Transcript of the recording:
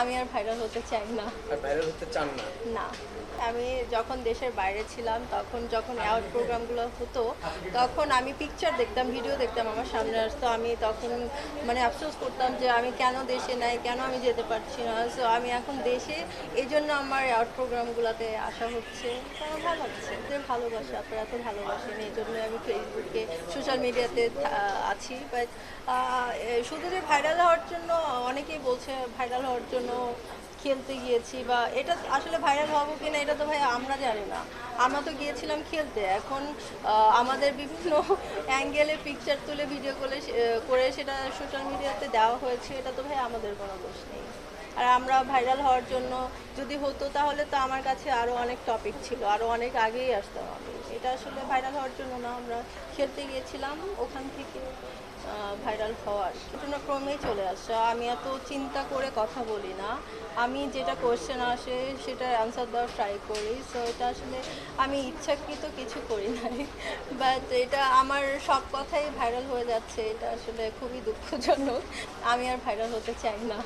আমি আর ভাইরাল হতে চাই না। আর ভাইরাল হতে চান না? না। আমি যখন দেশের বাইরে ছিলাম তখন যখন অ্যাওয়ার্ড প্রোগ্রামগুলো হতো তখন আমি পিকচার দেখতাম ভিডিও দেখতাম আমার সামনে আসতো আমি তখন মানে আফসোস করতাম যে আমি কেন দেশে নাই কেন আমি যেতে পারছি না? সো আমি এখন দেশে এই জন্য আমার অ্যাওয়ার্ড প্রোগ্রামগুলোতে আসা হচ্ছে। তো আমার ভালো লাগছে। ভালোবাসা আপনারা এত ভালোবাসেন এই জন্য আমি ফেসবুকে সোশ্যাল মিডিয়াতে আছি। বাট শুধু যে ভাইরাল হওয়ার জন্য, অনেকেই বলছে ভাইরাল হওয়ার জন্য খেলতে গিয়েছি বা এটা আসলে ভাইরাল হব কিনা, এটা তো ভাই আমরা জানি না। আমরা তো গিয়েছিলাম খেলতে। এখন আমাদের বিভিন্ন অ্যাঙ্গেলে পিকচার তুলে ভিডিও করে করে সেটা সোশ্যাল মিডিয়াতে দেওয়া হয়েছে, এটা তো ভাই আমাদের কোনো দোষ নেই। আর আমরা ভাইরাল হওয়ার জন্য যদি হতো তাহলে তো আমার কাছে আরও অনেক টপিক ছিল আরও অনেক আগেই আসতাম আমি। এটা আসলে ভাইরাল হওয়ার জন্য না, আমরা খেলতে গিয়েছিলাম ওখান থেকে ভাইরাল হওয়ার। ঘটনাক্রমেই চলে আসছে আমি এত চিন্তা করে কথা বলি না। আমি যেটা কোয়েশ্চেন আসে সেটা অ্যান্সার দেওয়ার ট্রাই করি। সো এটা আসলে আমি ইচ্ছাকৃত কিছু করি নাই। বাট এটা আমার সব কথাই ভাইরাল হয়ে যাচ্ছে। এটা আসলে খুবই দুঃখজনক। আমি আর ভাইরাল হতে চাই না।